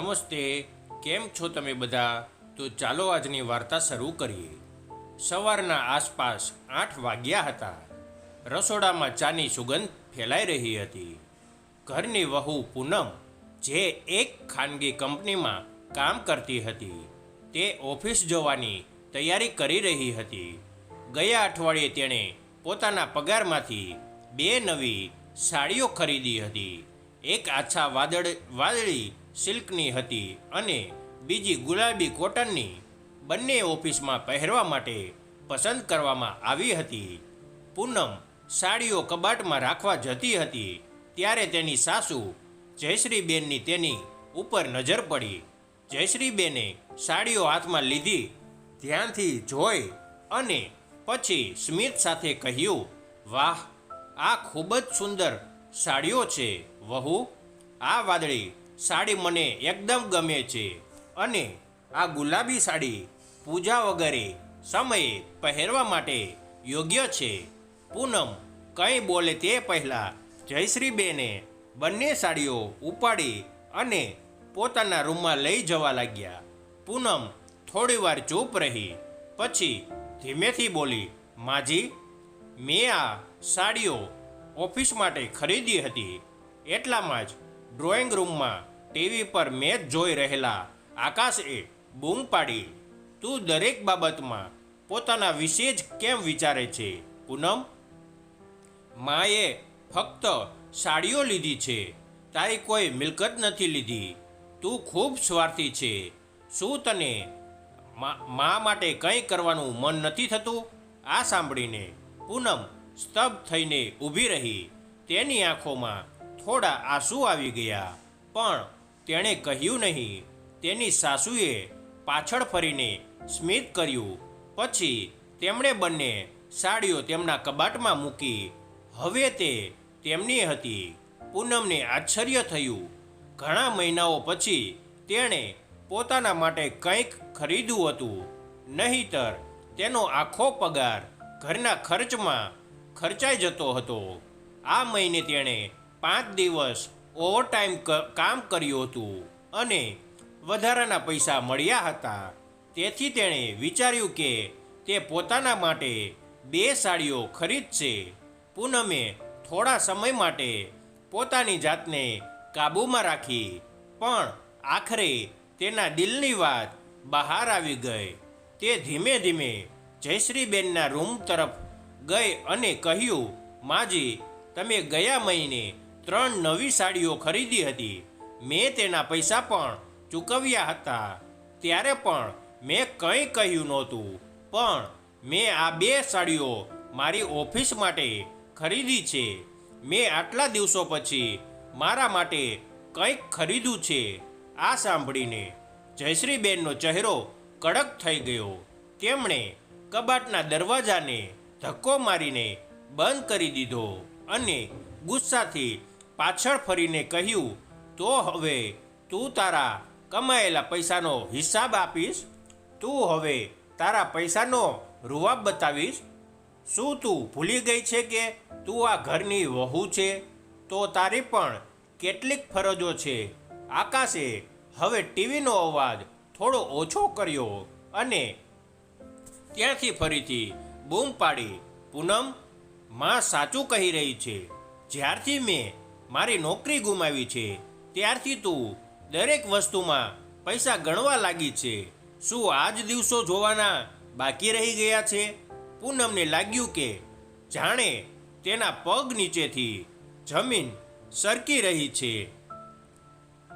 નમસ્તે, કેમ છો તમે બધા? તો ચાલો આજની વાર્તા શરૂ કરીએ. સવારના આસપાસ આઠ વાગ્યા હતા. રસોડામાં ચાની સુગંધ ફેલાઈ રહી હતી. ઘરની વહુ પૂનમ, જે એક ખાનગી કંપનીમાં કામ કરતી હતી, તે ઓફિસ જવાની તૈયારી કરી રહી હતી. ગયા અઠવાડિયે તેણે પોતાના પગારમાંથી બે નવી સાડીઓ ખરીદી હતી. એક આછા વાદળ, વાદળી સિલ્કની હતી અને બીજી ગુલાબી કોટનની બંને ઓફિસમાં પહેરવા માટે પસંદ કરવામાં આવી હતી. પૂનમ સાડીઓ કબાટમાં રાખવા જતી હતી, ત્યારે તેની સાસુ જયશ્રીબેનની તેની ઉપર નજર પડી. જયશ્રીબેને સાડીઓ હાથમાં લીધી, ધ્યાનથી જોઈ અને પછી સ્મિત સાથે કહ્યું, વાહ, આ ખૂબ જ સુંદર સાડીઓ છે, વહુ. આ વાદળી સાડી મને એકદમ ગમે છે. અને આ ગુલાબી સાડી પૂજા વગેરે સમયે પહેરવા માટે યોગ્ય છે. પૂનમ કંઈ બોલે તે પહેલાં જયશ્રીબેને બંને સાડીઓ ઉપાડી અને પોતાના રૂમમાં લઈ જવા લાગ્યા. પૂનમ થોડીવાર ચૂપ રહી, પછી ધીમેથી બોલી, માજી, મેં આ સાડીઓ ઓફિસ માટે ખરીદી હતી. એટલામાં જ ડ્રોઈંગ રૂમમાં ટીવી પર મેચ જોઈ રહેલા આકાશે બૂમ પાડી. તું દરેક બાબતમાં પોતાના વિશે જ કેમ વિચારે છે, પૂનમ? માએ ફક્ત સાડીઓ લીધી છે, તારી કોઈ મિલકત નથી લીધી. તું ખૂબ સ્વાર્થી છે. શું તને મા માટે કંઈ કરવાનું મન નથી થતું? આ સાંભળીને પૂનમ સ્તબ્ધ થઈને ઊભી રહી. તેની આંખોમાં થોડા આંસુ આવી ગયા. પણ તેણે કહ્યું નહીં. તેની સાસુએ પાછળ ફરીને સ્મિત કર્યું. પછી તેમણે બંને સાડીઓ તેમના કબાટમાં મૂકી. હવે તે તેમની હતી. પૂનમને આશ્ચર્ય થયું. ઘણા મહિનાઓ પછી તેણે પોતાના માટે કંઈક ખરીદ્યું હતું. નહીતર તેનો આખો પગાર ઘરના ખર્ચમાં ખર્ચાઈ જતો હતો. આ મહિને તેણે પાંચ દિવસ ઓવરટાઈમ કામ કર્યું હતું અને વધારાના પૈસા મળ્યા હતા. તેથી તેણે વિચાર્યું કે તે પોતાના માટે બે સાડીઓ ખરીદશે. પૂનમે થોડા સમય માટે પોતાની જાતને કાબૂમાં રાખી, પણ આખરે તેના દિલની વાત બહાર આવી ગઈ. તે ધીમે ધીમે જયશ્રીબેનના રૂમ તરફ ગઈ અને કહ્યું, માજી, તમે ગયા મહિને ત્રણ નવી સાડીઓ ખરીદી હતી. મેં તેના પૈસા પણ ચૂકવ્યા હતા. ત્યારે પણ મેં કંઈ કહ્યું નહોતું. પણ મેં આ બે સાડીઓ મારી ઓફિસ માટે ખરીદી છે. મેં આટલા દિવસો પછી મારા માટે કંઈક ખરીદ્યું છે. આ સાંભળીને જયશ્રીબેનનો ચહેરો કડક થઈ ગયો. તેમણે કબાટના દરવાજાને ધક્કો મારીને બંધ કરી દીધો અને ગુસ્સાથી પાછળ ફરીને કહ્યું, તો હવે તું તારા કમાયેલા પૈસાનો હિસાબ આપીશ? તું હવે તારા પૈસાનો રૂવાબ બતાવીશ? શું તું ભૂલી ગઈ છે કે તું આ ઘરની વહુ છે? તો તારી પણ કેટલીક ફરજો છે. આકાશે હવે ટીવીનો અવાજ થોડો ઓછો કર્યો અને ત્યાંથી ફરીથી બૂમ પાડી, પૂનમ, માં સાચું કહી રહી છે. જ્યારથી મેં મારી નોકરી ગુમાવી છે. ત્યારથી તું દરેક વસ્તુમાં પૈસા ગણવા લાગી છે. શું આજ દિવસો જોવાના બાકી રહી ગયા છે? પૂનમને લાગ્યું કે જાણે તેના પગ નીચેથી જમીન સરકી રહી છે.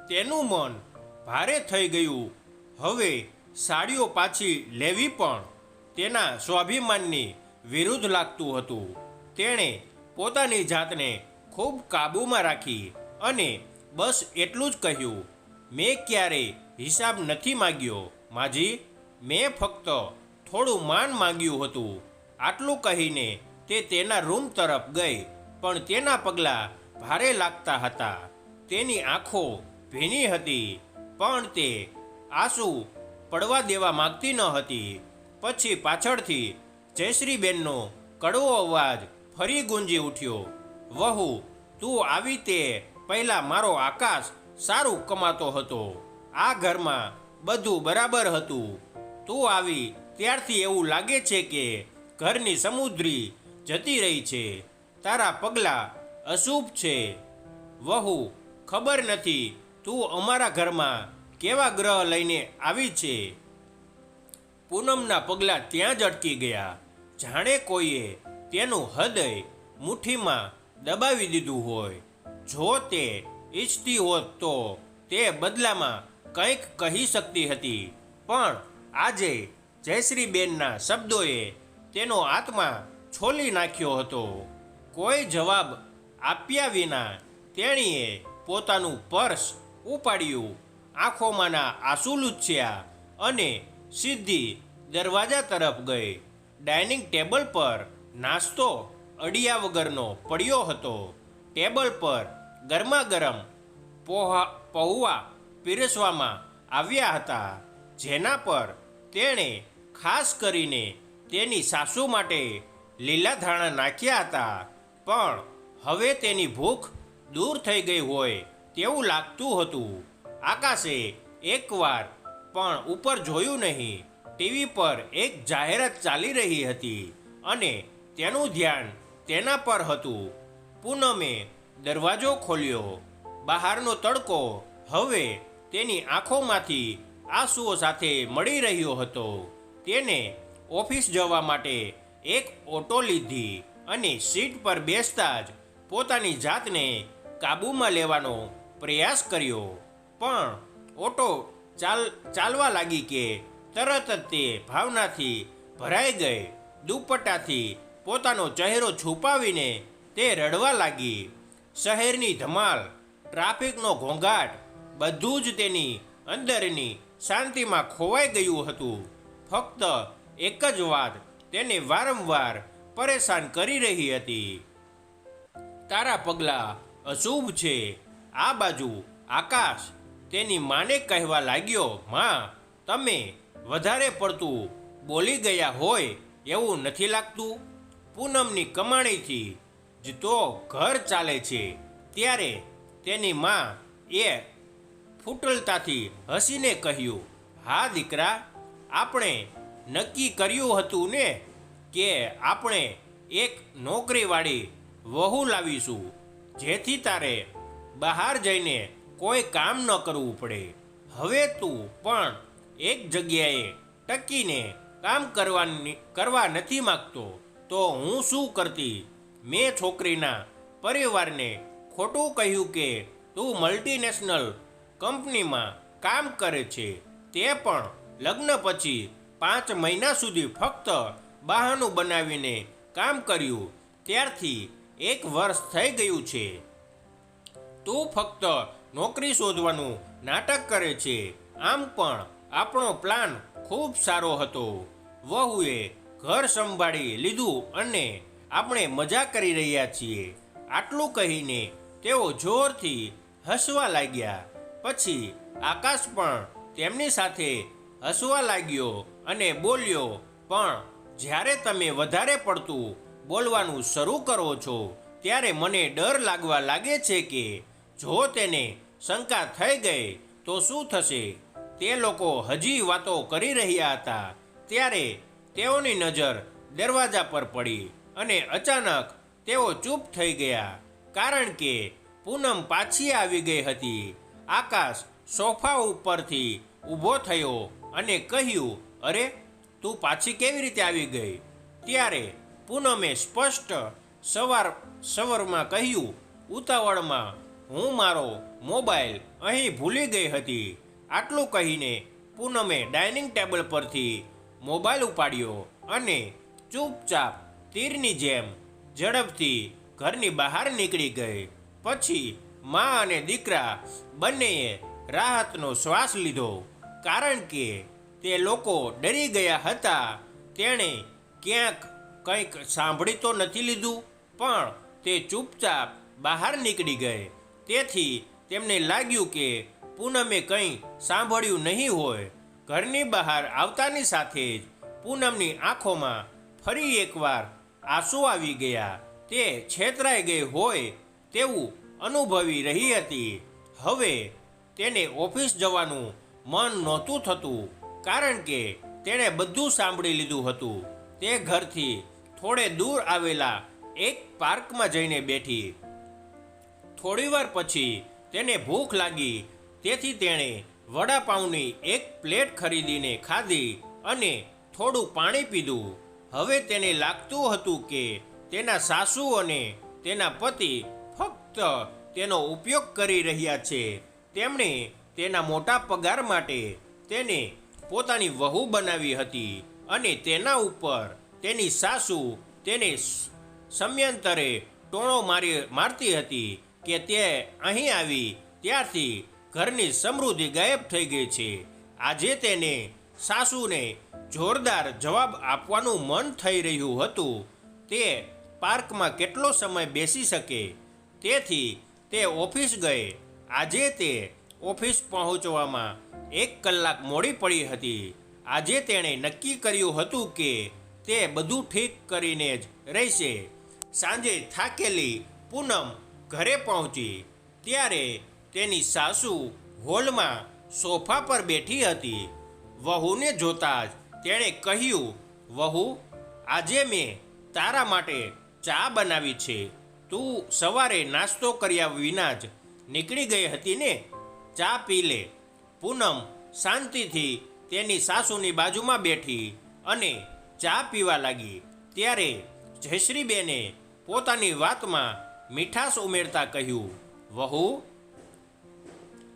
તેનું મન ભારે થઈ ગયું. હવે સાડીઓ પાછી લેવી પણ તેના સ્વાભિમાનની વિરુદ્ધ લાગતું હતું. તેણે પોતાની જાતને ખૂબ કાબૂમાં રાખી અને બસ એટલું જ કહ્યું, મેં ક્યારે હિસાબ નથી માગ્યો, માજી. મેં ફક્ત થોડું માન માંગ્યું હતું. આટલું કહીને તે તેના રૂમ તરફ ગઈ, પણ તેના પગલાં ભારે લાગતા હતા. તેની આંખો ભીની હતી, પણ તે આંસુ પડવા દેવા માંગતી ન હતી. પછી પાછળથી જયશ્રીબેનનો કડવો અવાજ ફરી ગુંજી ઉઠ્યો. વહુ, તું આવી તે પહેલાં મારો આકાશ સારું કમાતો હતો. આ ઘરમાં બધું બરાબર હતું. તું આવી ત્યારથી એવું લાગે છે કે ઘરની સમુદ્રી જતી રહી છે. તારા પગલાં અશુભ છે. વહુ, ખબર નથી તું અમારા ઘરમાં કેવા ગ્રહ લઈને આવી છે? પૂનમના પગલાં ત્યાં જ અટકી ગયા. જાણે કોઈએ તેનું હૃદય મુઠ્ઠીમાં દબાવી દીધું હોય. જો તે ઈચ્છતી હોત તો તે બદલામાં કંઈક કહી શકતી હતી. પણ આજે જયશ્રીબેનના શબ્દોએ તેનો આત્મા છોલી નાખ્યો હતો. કોઈ જવાબ આપ્યા વિના તેણીએ પોતાનું પર્સ ઉપાડ્યું. આંખોમાંના આંસુ લૂછ્યા અને સીધી દરવાજા તરફ ગઈ. ડાઇનિંગ ટેબલ પર નાસ્તો અડિયા વગરનો પડ્યો હતો. ટેબલ પર ગરમા ગરમ પોહા, પૌવા પીરસવામાં આવ્યા હતા, જેના પર તેણે ખાસ કરીને તેની સાસુ માટે લીલા ધાણા નાખ્યા હતા. પણ હવે તેની ભૂખ દૂર થઈ ગઈ હોય તેવું લાગતું હતું. આકાશે એકવાર પણ ઉપર જોયું નહીં, ટીવી પર એક જાહેરાત ચાલી રહી હતી અને તેનું ધ્યાન તેના પર હતું. પૂનમે દરવાજો ખોલ્યો. બહારનો તડકો હવે તેની આંખોમાંથી આંસુઓ સાથે મળી રહ્યો હતો. તેને ઓફિસ જવા માટે એક ઓટો લીધી અને સીટ પર બેસતા જ પોતાની જાતને કાબૂમાં લેવાનો પ્રયાસ કર્યો. પણ ઓટો ચાલ, ચાલવા લાગી કે તરત જ તે ભાવનાથી ભરાઈ ગઈ. દુપટ્ટાથી પોતાનો ચહેરો છુપાવીને તે રડવા લાગી. શહેરની ધમાલ, ટ્રાફિકનો ઘોંઘાટ, બધું જ તેની અંદરની શાંતિમાં ખોવાઈ ગયું હતું. ફક્ત એક જ વાત, તેને વારંવાર પરેશાન કરી રહી હતી. તારા પગલાં અશુભ છે. આ બાજુ આકાશ તેની માને કહેવા લાગ્યો, માં, તમે વધારે પડતું બોલી ગયા હોય એવું નથી લાગતું? પૂનમની કમાણીથી જ તો ઘર ચાલે છે, ત્યારે તેની માં એ ફૂટલતાથી હસીને કહ્યું, હા, દીકરા, આપણે નક્કી કર્યું હતું ને કે આપણે એક નોકરીવાળી વહુ લાવીશું, જેથી તારે બહાર જઈને કોઈ કામ ન કરવું પડે. હવે તું પણ એક જગ્યાએ ટકીને કામ કરવાની, કરવા નથી માગતો. તો હું શું કરતી? મેં છોકરીના પરિવારને ખોટું કહ્યું કે તું મલ્ટીનેશનલ કંપનીમાં કામ કરે છે. તે પણ લગ્ન પછી પાંચ મહિના સુધી ફક્ત બહાનું બનાવીને કામ કર્યું. ત્યારથી એક વર્ષ થઈ ગયું છે. તું ફક્ત નોકરી શોધવાનું નાટક કરે છે. આમ પણ આપણો પ્લાન ખૂબ સારો હતો. વહુએ ઘર સંભાળી લીધું અને આપણે મજા કરી રહ્યા છીએ. આટલું કહીને તેઓ જોરથી હસવા લાગ્યા. પછી આકાશ પણ તેમની સાથે હસવા લાગ્યો અને બોલ્યો, પણ જ્યારે તમે વધારે પડતું બોલવાનું શરૂ કરો છો, ત્યારે મને ડર લાગવા લાગે છે કે જો તેને શંકા થઈ ગઈ, તો શું થશે? તે લોકો હજી વાતો કરી રહ્યા હતા. ત્યારે તેઓની નજર દરવાજા પર પડી અને અચાનક તેઓ ચૂપ થઈ ગયા. કારણ કે પૂનમ પાછી આવી ગઈ હતી. આકાશ સોફા ઉપરથી ઊભો થયો અને કહ્યું, અરે, તું પાછી કેવી રીતે આવી ગઈ? ત્યારે પૂનમે સ્પષ્ટ સવાર, સવારમાં કહ્યું, ઉતાવળમાં હું મારો મોબાઈલ અહીં ભૂલી ગઈ હતી. આટલું કહીને પૂનમે ડાઇનિંગ ટેબલ પરથી મોબાઈલ ઉપાડ્યો અને ચૂપચાપ તીરની જેમ ઝડપથી ઘરની બહાર નીકળી ગઈ. પછી મા અને દીકરા બંનેએ રાહતનો શ્વાસ લીધો, કારણ કે તે લોકો ડરી ગયા હતા. તેણે ક્યાંક કંઈક સાંભળી તો નથી લીધું, પણ તે ચૂપચાપ બહાર નીકળી ગઈ. તેથી તેમને લાગ્યું કે પૂનમે કંઈ સાંભળ્યું નહીં હોય. ઘરની બહાર આવતાની સાથે જ પૂનમની આંખોમાં ફરી એકવાર આંસુ આવી ગયા. તે છેતરાઈ ગઈ હોય તેવું અનુભવી રહી હતી. હવે તેને ઓફિસ જવાનું મન નહોતું થતું, કારણ કે તેણે બધું સાંભળી લીધું હતું. તે ઘરથી થોડે દૂર આવેલા એક પાર્કમાં જઈને બેઠી. થોડીવાર પછી તેને ભૂખ લાગી, તેથી તેણે વડાપાઉંની એક પ્લેટ ખરીદીને ખાધી અને થોડું પાણી પીધું. હવે તેને લાગતું હતું કે તેના સાસુ અને તેના પતિ ફક્ત તેનો ઉપયોગ કરી રહ્યા છે. તેમણે તેના મોટા પગાર માટે તેને પોતાની વહુ બનાવી હતી અને તેના ઉપર તેની સાસુ તેને સમયાંતરે ટોણો મારી, મારતી હતી કે તે અહીં આવી ત્યારથી ઘરની સમૃદ્ધિ ગાયબ થઈ ગઈ છે. આજે તેને સાસુને જોરદાર જવાબ આપવાનું મન થઈ રહ્યું હતું. તે પાર્કમાં કેટલો સમય બેસી શકે? તેથી તે ઓફિસ ગઈ આજે તે ઓફિસ પહોંચવામાં એક કલાક મોડી પડી હતી. આજે તેણે નક્કી કર્યું હતું કે તે બધું ઠીક કરીને જ રહેશે. સાંજે થાકેલી પૂનમ ઘરે પહોંચી. ત્યારે તેની સાસુ હોલમાં સોફા પર બેઠી હતી. વહુને જોતા જ તેણે કહ્યું, વહુ, આજે મેં તારા માટે ચા બનાવી છે. તું સવારે નાસ્તો કર્યા વિના જ નીકળી ગઈ હતી ને? ચા પી લે. પૂનમ શાંતિથી તેની સાસુની બાજુમાં બેઠી અને ચા પીવા લાગી. ત્યારે જયશ્રીબેને પોતાની વાતમાં મીઠાશ ઉમેરતા કહ્યું, વહુ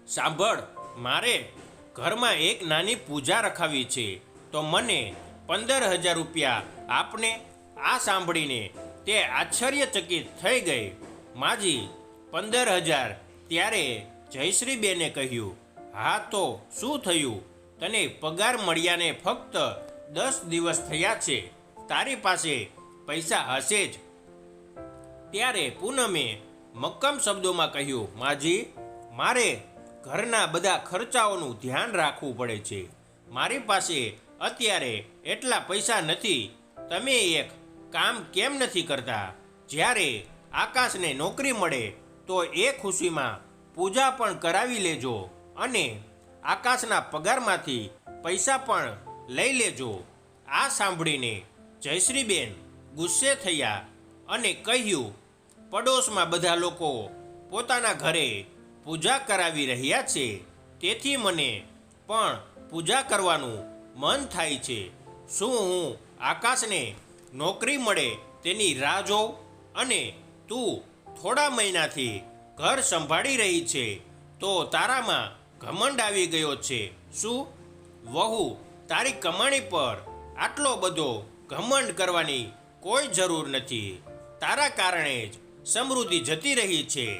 સાંભળ, મારે ઘરમાં એક નાની પૂજા રખાવી છે. તો મને પંદર હજાર રૂપિયા આપને. આ સાંભળીને તે આશ્ચર્યચકિત થઈ ગઈ. માજી, પંદર હજાર. ત્યારે જયશ્રીબેને કહ્યું, હા તો શું થયું? તને પગાર મળ્યાને ફક્ત દસ દિવસ થયા છે. તારી પાસે પૈસા હશે જ. ત્યારે પૂનમે મક્કમ શબ્દોમાં કહ્યું, માજી, મારે ઘરના બધા ખર્ચાઓનું ધ્યાન રાખવું પડે છે. મારી પાસે અત્યારે એટલા પૈસા નથી. તમે એક કામ કેમ નથી કરતા? જ્યારે આકાશને નોકરી મળે, તો એ ખુશીમાં પૂજા પણ કરાવી લેજો અને આકાશના પગારમાંથી પૈસા પણ લઈ લેજો. આ સાંભળીને જયશ્રીબેન ગુસ્સે થયા અને કહ્યું, પડોશમાં બધા લોકો પોતાના ઘરે પૂજા કરાવી રહ્યા છે. તેથી મને પણ પૂજા કરવાનું મન થાય છે. શું હું આકાશને નોકરી મળે તેની રાહ જોઉં? અને તું થોડા મહિનાથી ઘર સંભાળી રહી છે, તો તારામાં ઘમંડ આવી ગયો છે. શું? વહુ, તારી કમાણી પર આટલો બધો ઘમંડ કરવાની કોઈ જરૂર નથી. તારા કારણે જ સમૃદ્ધિ જતી રહી છે.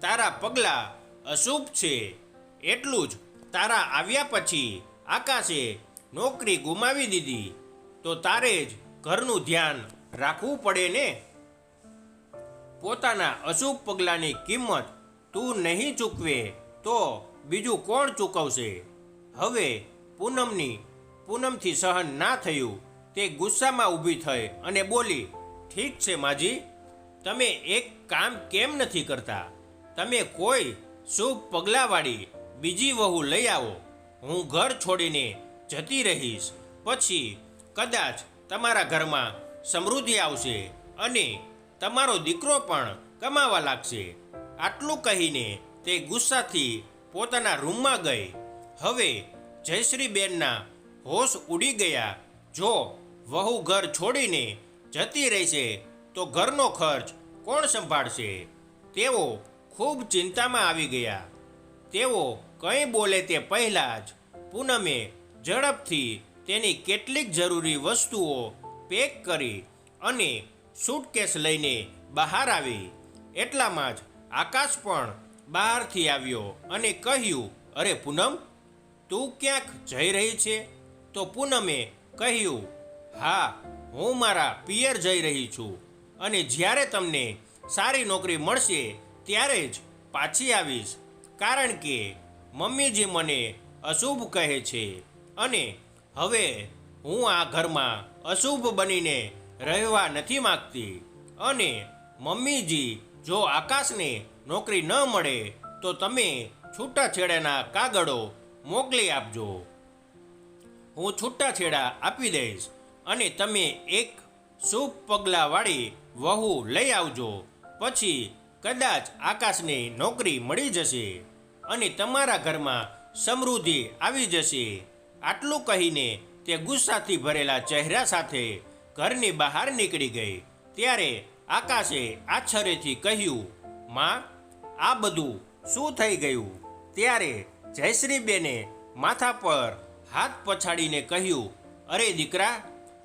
તારા પગલાં અશુભ છે. એટલું જ. તારા આવ્યા પછી આકાશે નોકરી ગુમાવી દીધી. તો તારે જ ઘરનું ધ્યાન રાખવું પડે ને? પોતાના અશુભ પગલાંની કિંમત તું નહીં ચૂકવે તો બીજું કોણ ચૂકવશે? હવે પૂનમની, પૂનમથી સહન ના થયું. તે ગુસ્સામાં ઊભી થઈ અને બોલી, ઠીક છે માજી. તમે એક કામ કેમ નથી કરતા? તમે કોઈ શુભ પગલાંવાળી બીજી વહુ લઈ આવો. હું ઘર છોડીને જતી રહીશ. પછી કદાચ તમારા ઘરમાં સમૃદ્ધિ આવશે અને તમારો દીકરો પણ કમાવા લાગશે. આટલું કહીને તે ગુસ્સાથી પોતાના રૂમમાં ગઈ. હવે જયશ્રીબેનના હોશ ઉડી ગયા. જો વહુ ઘર છોડીને જતી રહેશે તો ઘરનો ખર્ચ કોણ સંભાળશે? તેઓ ખૂબ ચિંતામાં આવી ગયા. તેઓ કંઈ બોલે તે પહેલાં જ પૂનમે ઝડપથી તેની કેટલીક જરૂરી વસ્તુઓ પેક કરી અને સૂટકેસ લઈને બહાર આવી. એટલામાં જ આકાશ પણ બહારથી આવ્યો અને કહ્યું, અરે પૂનમ, તું ક્યાંક જઈ રહી છે? તો પૂનમે કહ્યું, હા, હું મારા પિયર જઈ રહી છું અને જ્યારે તમને સારી નોકરી મળશે ત્યારે જ પાછી આવીશ. કારણ કે મમ્મીજી મને અશુભ કહે છે અને હવે હું આ ઘરમાં અશુભ બનીને રહેવા નથી માગતી અને મમ્મીજી જો આકાશને નોકરી ન મળે તો તમે છૂટાછેડાના કાગળો મોકલી આપજો. હું છૂટાછેડા આપી દઈશ અને તમે એક શુભ પગલાંવાળી વહુ લઈ આવજો. પછી કદાચ આકાશની નોકરી મળી જશે અને તમારા ઘરમાં સમૃદ્ધિ આવી જશે. આટલું કહીને તે ગુસ્સાથી ભરેલા ચહેરા સાથે ઘરની બહાર નીકળી ગઈ. ત્યારે આકાશે આશ્ચર્યથી કહ્યું, માં, આ બધું શું થઈ ગયું? ત્યારે જયશ્રીબેને માથા પર હાથ પછાડીને કહ્યું, અરે દીકરા,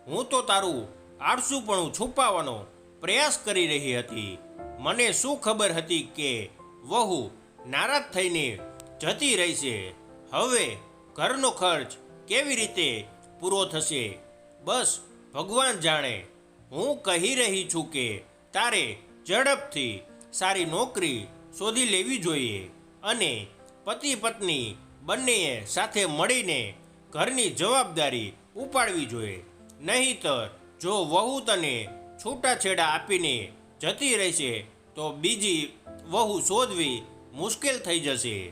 હું તો તારું આળસુપણું છુપાવવાનો પ્રયાસ કરી રહી હતી. મને શું ખબર હતી કે વહુ નારાજ થઈને જતી રહેશે? હવે ઘરનો ખર્ચ કેવી રીતે પૂરો થશે? બસ, ભગવાન જાણે. હું કહી રહી છું કે તારે ઝડપથી સારી નોકરી શોધી લેવી જોઈએ અને પતિ પત્ની બંનેએ સાથે મળીને ઘરની જવાબદારી ઉપાડવી જોઈએ. નહીંતર જો વહુ તને છૂટાછેડા આપીને જતી રહેશે તો બીજી વહુ શોધવી મુશ્કેલ થઈ જશે.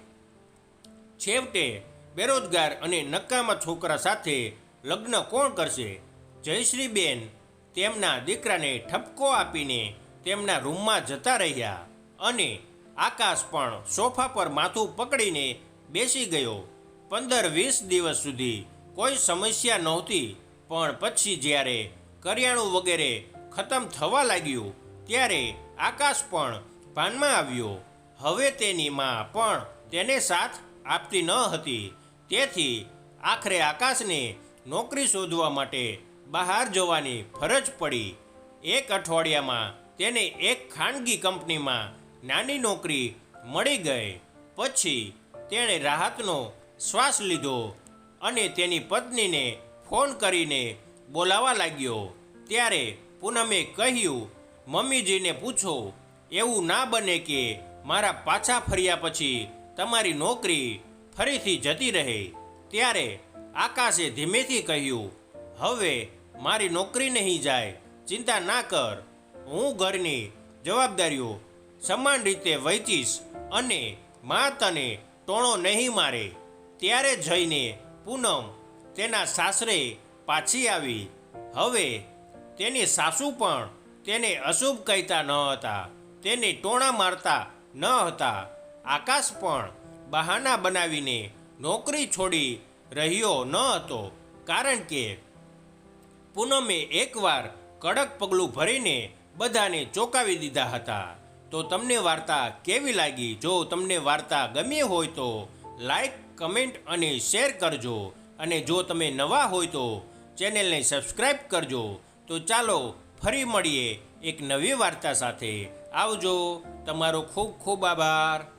છેવટે બેરોજગાર અને નકામા છોકરા સાથે લગ્ન કોણ કરશે? જયશ્રીબેન તેમના દીકરાને ઠપકો આપીને તેમના રૂમમાં જતા રહ્યા અને આકાશ પણ સોફા પર માથું પકડીને બેસી ગયો. પંદર વીસ દિવસ સુધી કોઈ સમસ્યા નહોતી, પણ પછી જ્યારે કરિયાણું વગેરે ખતમ થવા લાગ્યું, ત્યારે આકાશ પણ ભાનમાં આવ્યો. હવે તેની માં પણ તેને સાથ આપતી ન હતી. તેથી આખરે આકાશને નોકરી શોધવા માટે બહાર જવાની ફરજ પડી. એક અઠવાડિયામાં તેને એક ખાનગી કંપનીમાં નાની નોકરી મળી ગઈ. પછી તેણે રાહતનો શ્વાસ લીધો અને તેની પત્નીને ફોન કરીને બોલાવા લાગ્યો. ત્યારે પૂનમે કહ્યું મમ્મીજીને પૂછો, એવું ના બને કે મારા પાછા ફર્યા પછી તમારી નોકરી ફરીથી જતી રહે? ત્યારે આકાશે ધીમેથી કહ્યું, હવે મારી નોકરી નહીં જાય, ચિંતા ના કર. હું ઘરની જવાબદારીઓ સમાન રીતે વહેંચીશ અને મા તને ટોણો નહીં મારે. ત્યારે જઈને પૂનમ તેના સાસરે પાછી આવી. હવે તેની સાસુ પણ તેને અશુભ કહેતા ન હતા, તેને ટોણા મારતા ન હતા. આકાશ પણ બહાના બનાવીને નોકરી છોડી રહ્યો ન હતો, કારણ કે પૂનમે એકવાર કડક પગલું ભરીને બધાને ચોંકાવી દીધા હતા. તો તમને વાર્તા કેવી લાગી? જો તમને વાર્તા ગમી હોય તો લાઈક, કમેન્ટ અને શેર કરજો. અને જો તમે નવા હોય તો ચેનલને સબસ્ક્રાઈબ કરજો. તો ચાલો ફરી મળીએ એક નવી વાર્તા સાથે. આવજો તમારો ખૂબ ખૂબ આભાર.